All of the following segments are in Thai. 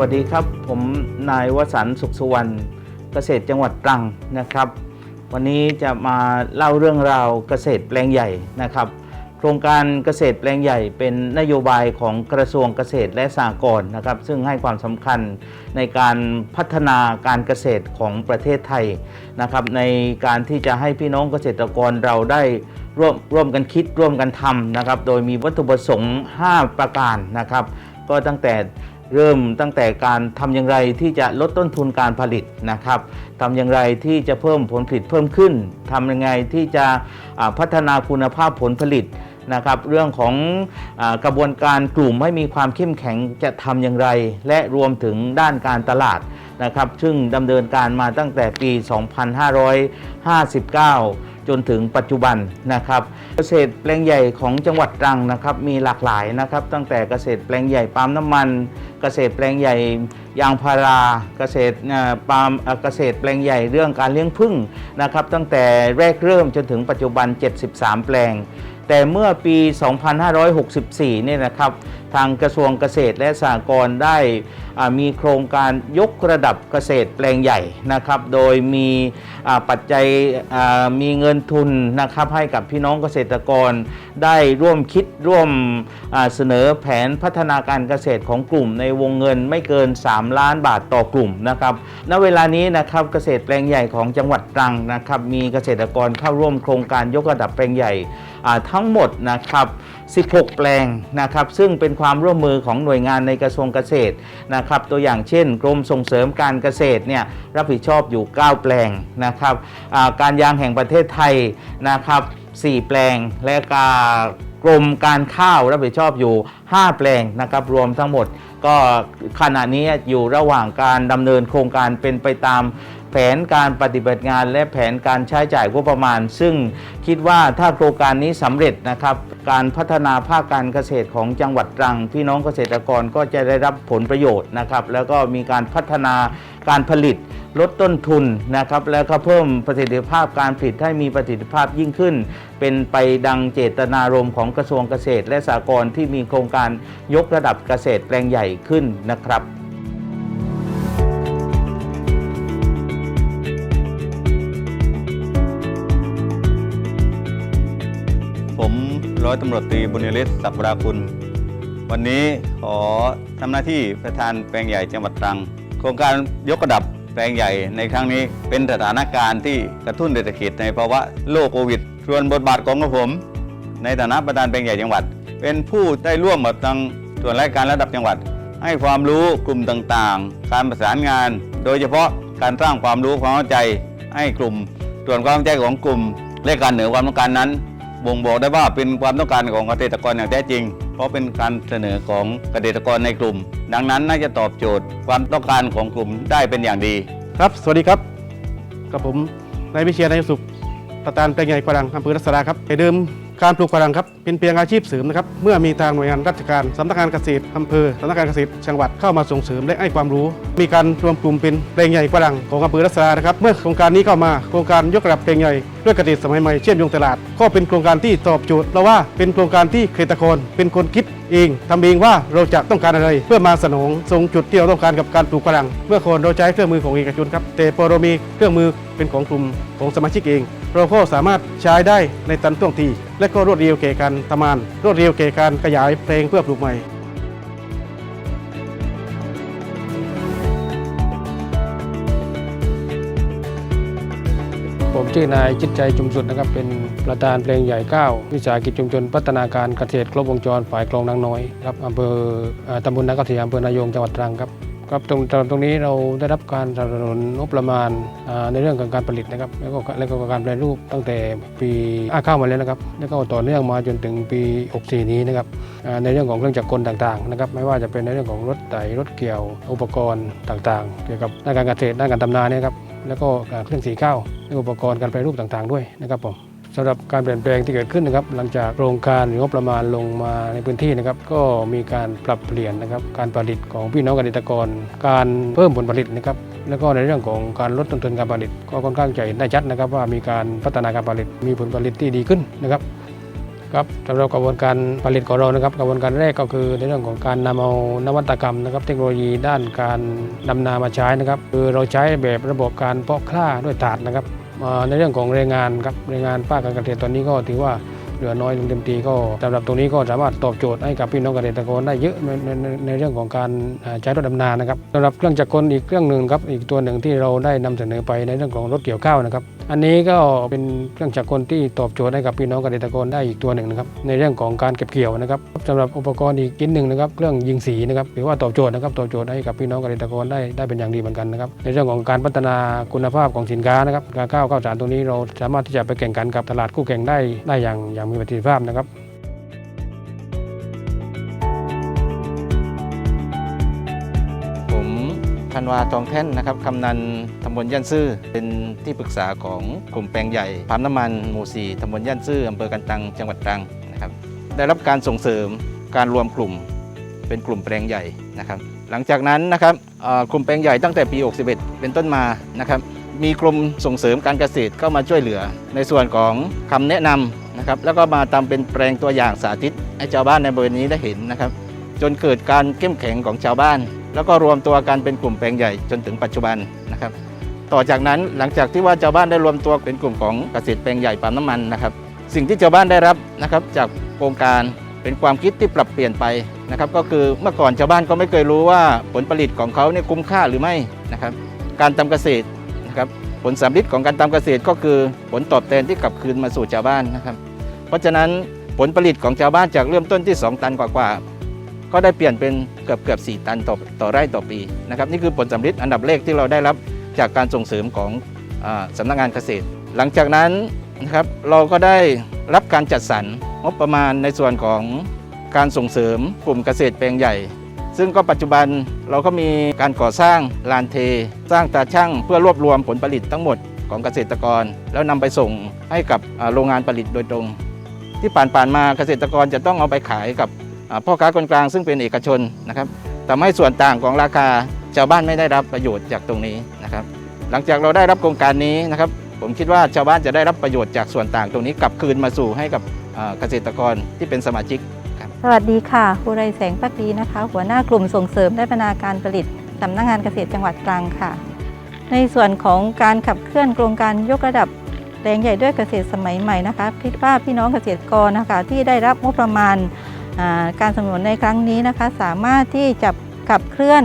วัสดีครับ ผมนายวสันสุขสุวรรณเกษตรจังหวัดตรังนะครับ วันนี้จะมาเล่าเรื่องราวเกษตรแปลงใหญ่นะครับ โครงการเกษตรแปลงใหญ่เป็นนโยบายของกระทรวงเกษตรและสหกรณ์นะครับ ซึ่งให้ความสำคัญในการพัฒนาการเกษตรของประเทศไทยนะครับ ในการที่จะให้พี่น้องเกษตรกรเราได้ร่วมร่วมกันคิดร่วมกันทำนะครับ โดยมีวัตถุประสงค์ 5 ประการนะครับ ก็ตั้งแต่ เริ่มตั้งแต่การทำอย่างไรที่จะลดต้นทุนการผลิตนะครับทำอย่างไรที่จะเพิ่มผลผลิตเพิ่มขึ้นทำยังไงที่จะพัฒนาคุณภาพผลผลิต นะครับเรื่องของอกระบวนการกลุ่มให้มีความเข้มแข็งจะทำอย่างไร และรวมถึงด้านการตลาดนะครับซึ่งดำเนินการมาตั้งแต่ปี 2559 จนถึงปัจจุบันนะครับ เกษตรแปลงใหญ่ของจังหวัดตรังนะครับมีหลากหลายนะครับ ตั้งแต่เกษตรแปลงใหญ่ปาล์มน้ำมัน เกษตรแปลงใหญ่ยางพาราเกษตรปาล์มเกษตรแปลงใหญ่เรื่องการเลี้ยงผึ้งนะครับ ตั้งแต่แรกเริ่มจนถึงปัจจุบัน 73 แปลง แต่เมื่อปี 2564 เนี่ยนะครับ ทางกระทรวงเกษตรและสหกรณ์ได้มีโครงการยกระดับเกษตรแปลงใหญ่นะครับ โดยมีปัจจัยมีเงินทุนนะครับให้กับพี่น้องเกษตรกร ได้ร่วมคิดร่วมเสนอแผนพัฒนาการเกษตรของกลุ่ม ในวงเงินไม่เกิน 3 ล้านบาทต่อกลุ่มนะครับณเวลานี้นะครับเกษตรแปลงใหญ่ของจังหวัดตรังนะครับมีเกษตรกรเข้าร่วมโครงการยกระดับแปลงใหญ่ทั้งหมดนะครับ 16 แปลงนะครับซึ่งเป็นความความร่วมมือของหน่วยงานในกระทรวงเกษตรนะครับตัวอย่างเช่น กรมส่งเสริมการเกษตรเนี่ยรับผิดชอบอยู่ 9 แปลงนะครับการยางแห่งประเทศไทยนะครับ4แปลงและการกรมการข้าวรับผิดชอบอยู่ 5 แปลงนะครับรวมทั้งหมด ก็ขณะนี้อยู่ระหว่างการดำเนินโครงการเป็นไปตามแผนการปฏิบัติงานและแผนการใช้จ่ายงบประมาณ ซึ่งคิดว่าถ้าโครงการนี้สำเร็จนะครับ การพัฒนาภาคการเกษตรของจังหวัดตรัง พี่น้องเกษตรกรก็จะได้รับผลประโยชน์นะครับ แล้วก็มีการพัฒนา การผลิตลดต้นทุนนะครับแล้วก็เพิ่มประสิทธิภาพการผลิตให้มีประสิทธิภาพยิ่งขึ้น เป็นไปดังเจตนารมณ์ของกระทรวงเกษตร และสหกรณ์ที่มีโครงการยกระดับเกษตรแปลงใหญ่ขึ้นนะครับผมร้อยตำรวจตรีบุญฤทธิ์ศักดิ์ราคุณ วันนี้ขอทำหน้าที่ประธานแปลงใหญ่จังหวัดตรัง ครงการยกระดับแปลงใหญ่ในครั้งนี้เป็นสถานการณ์ที่กระตุ้นเศรษฐกิจในภาวะโลกโควิด ส่วนบทบาทของกระผม ในฐานะประธานแปลงใหญ่จังหวัด เป็นผู้ได้ร่วมกับทางส่วนราชการระดับจังหวัด ให้ความรู้กลุ่มต่างๆ การประสานงาน โดยเฉพาะการสร้างความรู้ความเข้าใจ ให้กลุ่ม ส่วนความเข้าใจของกลุ่ม และการเหนือความต้องการนั้น บ่งบอกได้ว่าเป็นความต้องการของเกษตรกรอย่างแท้จริง เพราะเป็นการเสนอของเกษตรกรในกลุ่ม ดังนั้นน่าจะตอบโจทย์ความต้องการของกลุ่มได้เป็นอย่างดี ครับ สวัสดีครับ กับผมนายวิเชียรนายสุขประธานแปลงใหญ่ฝรั่งอำเภอรัศดาครับแต่เดิม การปลูกฝรั่งครับเป็นเพียงอาชีพเสริมนะครับเมื่อมีทางหน่วยงานราชการสำนักงานเกษตรอำเภอสำนักงานเกษตรจังหวัดเข้ามาส่งเสริมและให้ความรู้ มีการรวมกลุ่มเป็นแปลงใหญ่ฝรั่งของอำเภอรัศดานะครับเมื่อโครงการนี้เข้ามาโครงการยกระดับแปลงใหญ่ด้วยกตรสมัยใหม่เชื่อมโยงตลาด ก็เป็นโครงการที่ตอบโจทย์เราว่าเป็นโครงการที่เกษตรกรเป็นคนคิดเองทำเองว่าเราจะต้องการอะไร เพื่อมาสนองทรงจุดที่เราต้องการกับการปลูกฝรั่งเมื่อคนเราใช้เครื่องมือของเอกชนครับแต่พอเรามีเครื่องมือเป็นของกลุ่มของสมาชิกเอง เราก็สามารถใช้ได้ในตันท่วงที และก็รวดเร็วแก่การทำงาน รวดเร็วแก่การขยายเพลงเพื่อปลูกใหม่ผมชื่อนายจิตใจจุมสุดนะครับเป็นประธานเพลงใหญ่9วิสาหกิจชุมชนพัฒนาการเกษตรครบวงจรฝ่ายคลองนางน้อยครับอำเภอเอ่อตำบลนากระเทียมอำเภอนายงจังหวัดตรังครับ ครับตรงตรงตรงนี้เราได้รับการสนับสนุนงบประมาณในเรื่องของการผลิตนะครับ แล้วก็แล้วก็การแปรรูปตั้งแต่ปีอ้าเข้ามาแล้วนะครับ แล้วก็ต่อเนื่องมาจนถึงปี 64 นี้นะครับในเรื่องของเครื่องจักรกลต่างๆนะครับ ไม่ว่าจะเป็นในเรื่องของรถไถรถเกี่ยว อุปกรณ์ต่างๆ เกี่ยวกับด้านการเกษตรด้านการทำนาเนี่ยครับแล้วก็เครื่องสีข้าวและอุปกรณ์การแปรรูปต่างๆ ด้วยนะครับผม สำหรับการเปลี่ยนแปลงที่เกิดขึ้นนะครับหลังจากโครงการหรืองบประมาณลงมาในพื้นที่นะครับก็มีการปรับเปลี่ยนนะครับการผลิตของพี่น้องเกษตรกร การเพิ่มผลผลิตนะครับแล้วก็ในเรื่องของการลดต้นทุนการผลิต ก็ค่อนข้างจะเห็นได้ชัดนะครับ ว่ามีการพัฒนาการผลิตมีผลผลิตที่ดีขึ้นนะครับครับสำหรับกระบวนการผลิตของเรานะครับ กระบวนการแรกก็คือในเรื่องของการนำเอานวัตกรรมนะครับ เทคโนโลยีด้านการดำนามาใช้นะครับคือเราใช้แบบระบบการเพาะกล้าด้วยถาดนะครับ ในเรื่องของแรงงานครับแรงงานภาคการเกษตรตอนนี้ก็ถือว่าเหลือน้อยลงเต็มทีก็สำหรับตรงนี้ก็สามารถตอบโจทย์ให้กับพี่น้องเกษตรกรได้เยอะในในในเรื่องของการใช้รถดำนานะครับสำหรับเครื่องจักรกลอีกเครื่องหนึ่งครับอีกตัวหนึ่งที่เราได้นำเสนอไปในเรื่องของรถเกี่ยวข้าวนะครับอันนี้ก็เป็นเครื่องจักรกลที่ตอบโจทย์ให้กับพี่น้องเกษตรกรได้อีกตัวหนึ่งนะครับในเรื่องของการเก็บเกี่ยวนะครับสำหรับอุปกรณ์อีกชิ้นหนึ่งนะครับเครื่องยิงสีนะครับถือว่าตอบโจทย์นะครับตอบโจทย์ให้กับพี่น้องเกษตรกรได้ได้เป็นอย่างดีเหมือนกันนะครับในเรื่องของการพัฒนาคุณภาพของสินค้านะครับการข้าวข้าวสารตรงนี้เราสามารถที่จะไปแข่งขันกับตลาดคู่แข่งได้ได้อย่างอย่างมีประสิทธิภาพนะครับผมธันวาทองแท่นนะครับกำนันำบลย่านซื่อ เป็นที่ปรึกษาของกลุ่มแปลงใหญ่ปั๊มน้ำมันหมู่สี่ตำบลย่านซื่ออำเภอกันตังจังหวัดตรังนะครับได้รับการส่งเสริมการรวมกลุ่ม เป็นกลุ่มแปลงใหญ่นะครับ หลังจากนั้นนะครับกลุ่มแปลงใหญ่ตั้งแต่ปี 61 เป็นต้นมานะครับมีกรมส่งเสริมการเกษตรเข้ามาช่วยเหลือ ในส่วนของคำแนะนำนะครับแล้วก็มาทำเป็นแปลงตัวอย่างสาธิตให้ชาวบ้านในบริเวณนี้ได้เห็นนะครับ จนเกิดการเข้มแข็งของชาวบ้าน แล้วก็รวมตัวกันเป็นกลุ่มแปลงใหญ่จนถึงปัจจุบันนะครับ ต่อจากนั้นหลังจากที่ว่าชาวบ้านได้รวมตัวเป็นกลุ่มของเกษตรแปลงใหญ่ปั๊มน้ำมันนะครับ สิ่งที่ชาวบ้านได้รับนะครับจากโครงการเป็นความคิดที่ปรับเปลี่ยนไปนะครับ ก็คือเมื่อก่อนชาวบ้านก็ไม่เคยรู้ว่าผลผลิตของเขาเนี่ยคุ้มค่าหรือไม่นะครับ การทำเกษตรนะครับผลสำลิดของการทำเกษตรก็คือผลตอบแทนที่กลับคืนมาสู่ชาวบ้านนะครับ เพราะฉะนั้นผลผลิตของชาวบ้านจากเริ่มต้นที่ 2 ตันกว่าๆก็ได้เปลี่ยนเป็นเกือบเกือบ4ตันต่อต่อไร่ต่อปีนะครับนี่คือผลสำลิดอันดับแรกที่เราได้รับ จากการส่งเสริมของอสำนักงานเกษตร หลังจากนั้นนะครับเราก็ได้รับการจัดสรรงบประมาณในส่วนของการส่งเสริมกลุ่มเกษตรแปลงใหญ่ ซึ่งก็ปัจจุบันเราก็มีการก่อสร้างลานเท สร้างตาช่างเพื่อรวบรวมผลผลิตทั้งหมดของเกษตรกร แล้วนำไปส่งให้กับโรงงานผลิตโดยตรง ที่ผ่านๆมาเกษตรกรจะต้องเอาไปขายกับพ่อค้าคนกลางซึ่งเป็นเอกชนนะครับทำให้ส่วนต่างของราคา ชาวบ้านไม่ได้รับประโยชน์จากตรงนี้นะครับ หลังจากเราได้รับโครงการนี้นะครับ ผมคิดว่าชาวบ้านจะได้รับประโยชน์จากส่วนต่างตรงนี้กลับคืนมาสู่ให้กับเกษตรกรที่เป็นสมาชิกสวัสดีค่ะบุไรแสงพักดีนะคะ หัวหน้ากลุ่มส่งเสริมและพัฒนาการผลิตสำนักงานเกษตรจังหวัดตรังค่ะ ในส่วนของการขับเคลื่อนโครงการยกระดับแปลงใหญ่ด้วยเกษตรสมัยใหม่นะคะคิดว่าพี่น้องเกษตรกรนะคะที่ได้รับงบประมาณาการสนับสนุนในครั้งนี้นะคะ สามารถที่จะขับเคลื่อน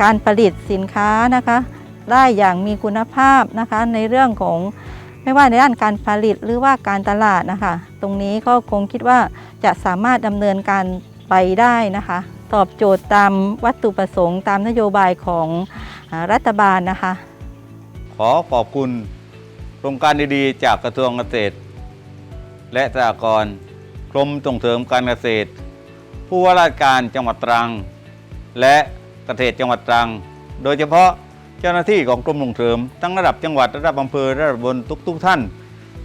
การผลิตสินค้านะคะได้อย่างมีคุณภาพนะคะในเรื่องของไม่ว่าในด้านการผลิตหรือว่าการตลาดนะคะ ตรงนี้ก็คงคิดว่าจะสามารถดำเนินการไปได้นะคะ ตอบโจทย์ตามวัตถุประสงค์ ตามนโยบายของอรัฐบาลนะคะ ขอขอบคุณโครงการดีๆ จากกระทรวงเกษตร และสหกรณ์กรมส่งเสริมการเกษตร ผู้ว่าราชการจังหวัดตรัง และ เกษตรจังหวัดตรัง โดยเฉพาะเจ้าหน้าที่ของกรมส่งเสริมทั้งระดับจังหวัดระดับอำเภอระดับบนทุกๆท่าน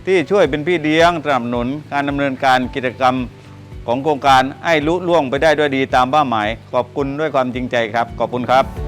ที่ช่วยเป็นพี่เลี้ยงสนับสนุนการดำเนินการกิจกรรมของโครงการให้ลุล่วงไปได้ด้วยดีตามเป้าหมาย ขอบคุณด้วยความจริงใจครับ ขอบคุณครับ